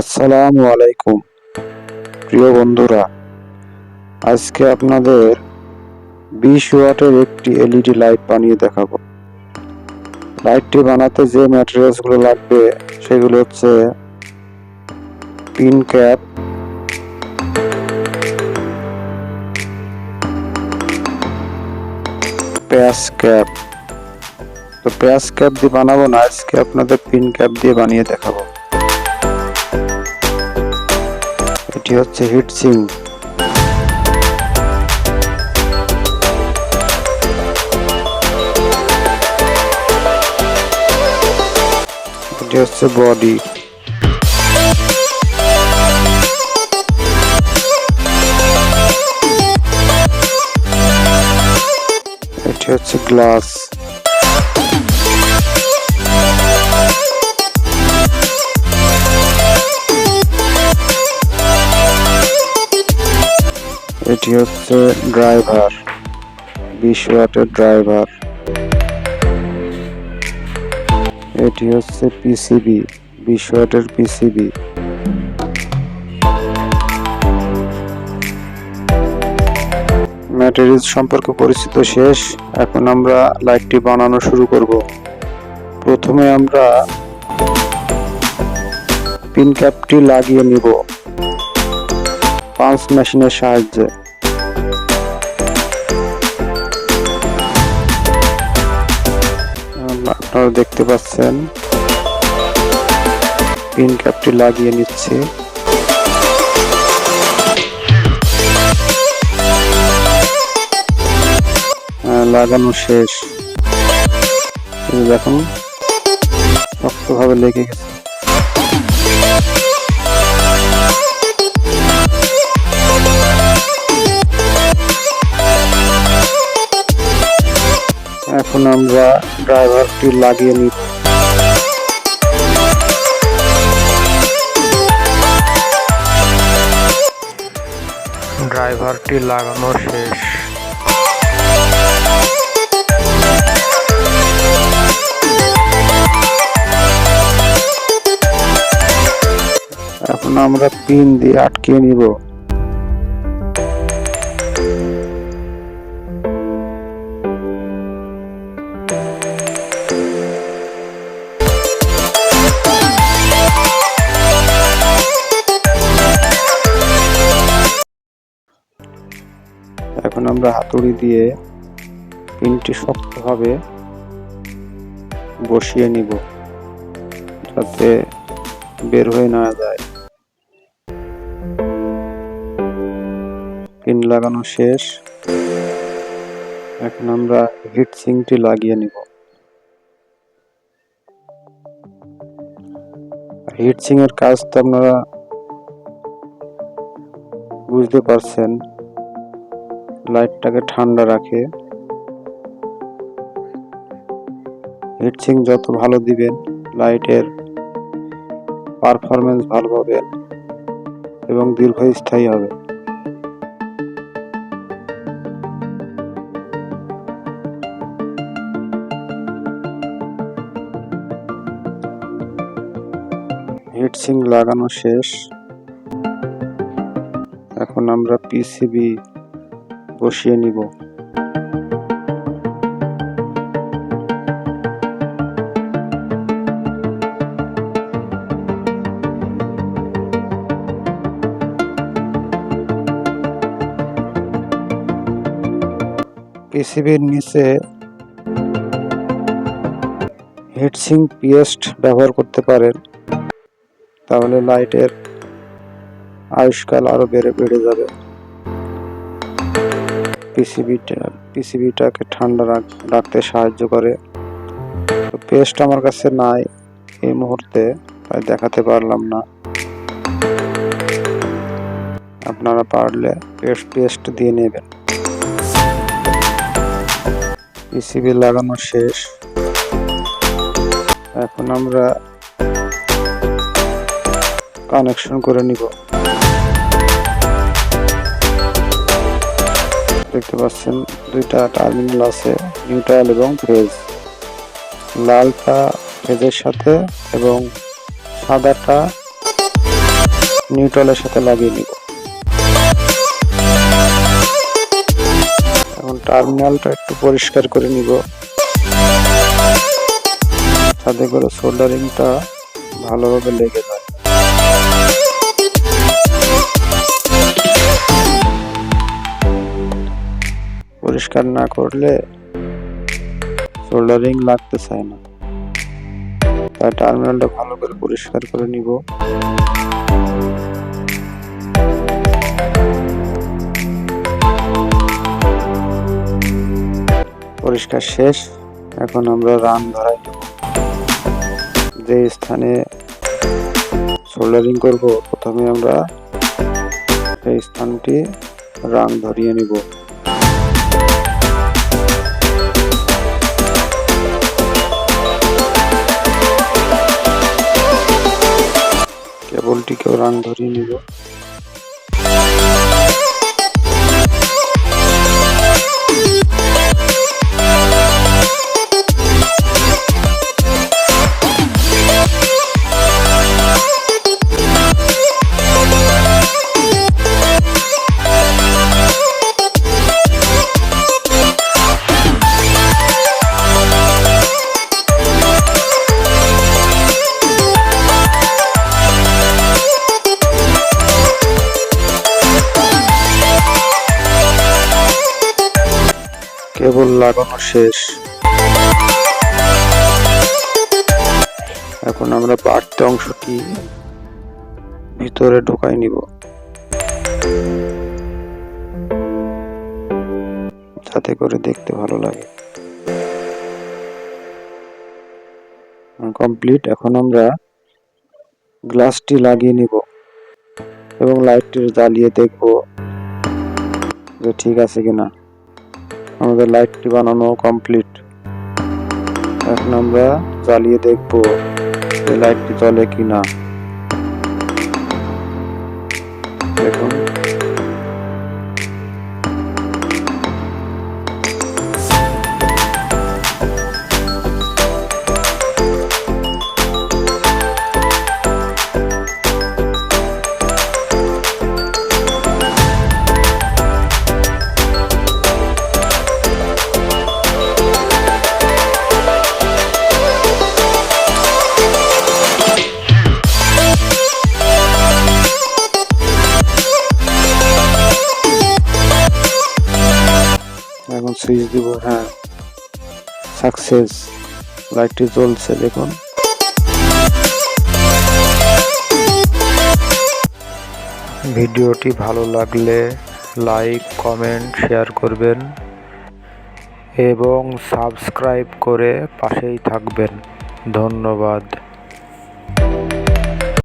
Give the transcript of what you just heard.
আসসালামু আলাইকুম। প্রিয় বন্ধুরা, আজকে আপনাদের বিশ ওয়াটের একটি এলইডি লাইট বানিয়ে দেখাবো। লাইটটি বানাতে যে ম্যাটেরিয়ালসগুলো লাগবে, সেগুলো হচ্ছে পিন ক্যাপ প্যাস ক্যাপ। তো প্যাস ক্যাপ দিয়ে বানাবো না, আজকে আপনাদের পিন ক্যাপ দিয়ে বানিয়ে দেখাবো। এটি হচ্ছে হিট সিং। এটি হচ্ছে বডি। এটি হচ্ছে গ্লাস। এটি হচ্ছে ড্রাইভার, বিশ ওয়াটের ড্রাইভার। এটি হচ্ছে পিসিবি, বিশ ওয়াটের পিসিবি। ম্যাটেরিয়ালস সম্পর্কে পরিচিত শেষ। এখন আমরা লাইটটি বানানো শুরু করব। প্রথমে আমরা পিন ক্যাপটি লাগিয়ে নিব। পাঞ্চ মেশিনের সাহায্যে। আপনারা দেখতে পাচ্ছেন। পিন ক্যাপটি লাগিয়ে নিচ্ছে। লাগানো শেষ। দেখুন, শক্তভাবে লেগে গেছে। এখন আমরা ড্রাইভারটি লাগিয়ে নিই ড্রাইভারটি লাগানো শেষ। এখন আমরা পিন দিয়ে আটকিয়ে নিব। এখন আমরা হাতুড়ি দিয়ে পিনটি শক্তভাবে বসিয়ে নিব, যাতে বের হয়ে না যায়। পিন লাগানো শেষ। এখন আমরা হিট সিংটি লাগিয়ে নিব। হিট সিং এর কাজ তো আপনারা বুঝতে পারছেন। লাইটটাকে ঠান্ডা রাখে। হিটসিং যত ভালো দিবেন, লাইটের পারফরমেন্স ভালো পাবেন এবং দীর্ঘস্থায়ী হবে। হিটসিং লাগানো শেষ। এখন আমরা পিসিবি বসিয়ে নিব। পিসিবির নিচে হিটসিং পিএস্ট ব্যবহার করতে পারেন। তাহলে লাইটের আয়ুষ্কাল আরও বেড়ে বেড়ে যাবে। পিসিবিটা, পিসিবিটাকে ঠান্ডা রাখ- রাখতে সাহায্য করে। তো পেস্ট আমার কাছে নাই এই মুহূর্তে, তাই দেখাতে পারলাম না। আপনারা পারলে পেস্ট পেস্ট দিয়ে নেবেন। পিসিবি লাগানো শেষ। এখন আমরা কানেকশন করে নিব। দেখতে পাচ্ছেন দুইটা টার্মিনাল আছে, নিউট্রাল এবং ফেজ। লালটা ফেজের সাথে এবং সাদাটা নিউট্রালের সাথে লাগিয়ে নিব। এখন টার্মিনালটা একটু পরিষ্কার করে নিব। যাতে করে সোল্ডারিংটা ভালোভাবে লেগে যায়। পরিষ্কার না করলে সোল্ডারিং লাগতে চায় না। তাই টার্মিনালটা ভালো করে পরিষ্কার করে নিব। পরিষ্কার শেষ। এখন আমরা রান ধরাই দেব যে স্থানে সোল্ডারিং করব, প্রথমে আমরা এই স্থানটি রাং ধরিয়ে নিব। কেবলটিকেও রান ধরিয়ে নিব কেবল লাগানো শেষ। এখন আমরা বাড়তি অংশটি ভিতরে ঢোকাই নিব। যাতে করে দেখতে ভালো লাগে। কমপ্লিট এখন আমরা গ্লাসটি লাগিয়ে নিব এবং লাইটটি জ্বালিয়ে দেখব যে ঠিক আছে কিনা। আমাদের লাইটটি বানানো কমপ্লিট এখন আমরা জ্বালিয়ে দেখব যে লাইটটি জ্বলে কিনা। দেখুন সুইচ দিব হ্যাঁ। সাকসেস লাইটটি জ্বলছে দেখুন। ভিডিওটি ভালো লাগলে লাইক, কমেন্ট, শেয়ার করবেন এবং সাবস্ক্রাইব করে পাশেই থাকবেন। ধন্যবাদ।